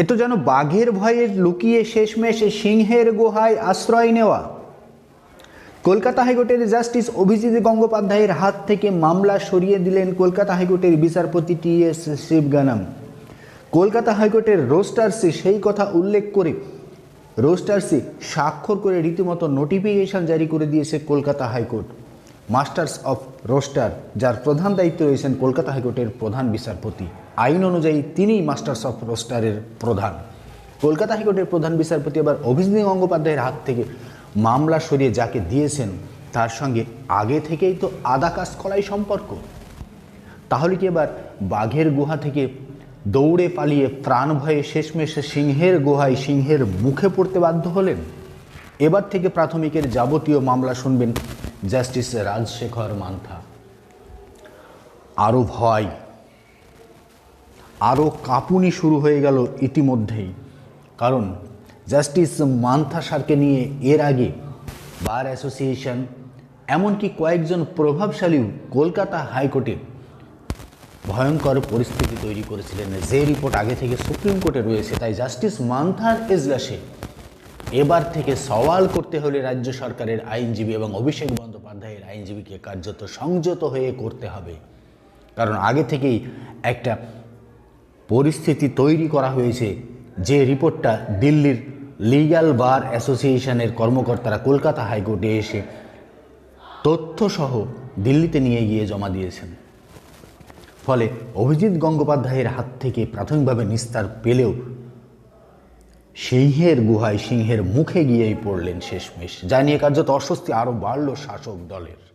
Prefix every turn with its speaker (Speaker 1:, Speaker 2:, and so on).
Speaker 1: এ তো যেন বাঘের ভয়ে লুকিয়ে শেষমেশ সিংহের গুহায় আশ্রয় নেওয়া। কলকাতা হাইকোর্টের জাস্টিস অভিজিৎ গঙ্গোপাধ্যায়ের হাত থেকে মামলা সরিয়ে দিলেন কলকাতা হাইকোর্টের বিচারপতি টি এস শিবগানাম। কলকাতা হাইকোর্টের রোস্টার্সে সেই কথা উল্লেখ করে, রোস্টার্সে স্বাক্ষর করে রীতিমতো নোটিফিকেশন জারি করে দিয়েছে Kolkata high court. Masters of roster, যার প্রধান দায়িত্ব রয়েছেন কলকাতা হাইকোর্টের প্রধান বিচারপতি। আইন অনুযায়ী তিনিই মাস্টার্স অফ রোস্টারের প্রধান। কলকাতা হাইকোর্টের প্রধান বিচারপতি আবার অভিজিৎ গঙ্গোপাধ্যায়ের হাত থেকে মামলা সরিয়ে যাকে দিয়েছেন, তার সঙ্গে আগে থেকেই তো আদা কাজ করাই সম্পর্ক। তাহলে কি এবার বাঘের গুহা থেকে দৌড়ে পালিয়ে প্রাণ ভয়ে শেষমেশে সিংহের গুহায় সিংহের মুখে পড়তে বাধ্য হলেন? এবার থেকে প্রাথমিকের যাবতীয় মামলা শুনবেন জাস্টিস রাজশেখর মান্থা। আরও ভয় আরও কাঁপুনি শুরু হয়ে গেল ইতিমধ্যেই। কারণ জাস্টিস মান্থা সারকে নিয়ে এর আগে বার অ্যাসোসিয়েশন, এমনকি কয়েকজন প্রভাবশালীও কলকাতা হাইকোর্টে ভয়ঙ্কর পরিস্থিতি তৈরি করেছিলেন। যে রিপোর্ট আগে থেকে সুপ্রিম কোর্টে রয়েছে, তাই জাস্টিস মান্থার এজলাসে এবার থেকে সওয়াল করতে হলে রাজ্য সরকারের আইনজীবী এবং অভিষেক বন্দ্যোপাধ্যায়ের আইনজীবীকে কার্যত সংযত হয়ে করতে হবে। কারণ আগে থেকেই একটা পরিস্থিতি তৈরি করা হয়েছে যে রিপোর্টটা দিল্লির লিগ্যাল বার অ্যাসোসিয়েশনের কর্মকর্তারা কলকাতা হাইকোর্টে এসে তথ্যসহ দিল্লিতে নিয়ে গিয়ে জমা দিয়েছেন। ফলে অভিজিৎ গঙ্গোপাধ্যায়ের হাত থেকে প্রাথমিকভাবে নিস্তার পেলেও সিংহের গুহায় সিংহের মুখে গিয়েই পড়লেন শেষমেশ, যা নিয়ে কার্যত অস্বস্তি আরও বাড়ল শাসক দলের।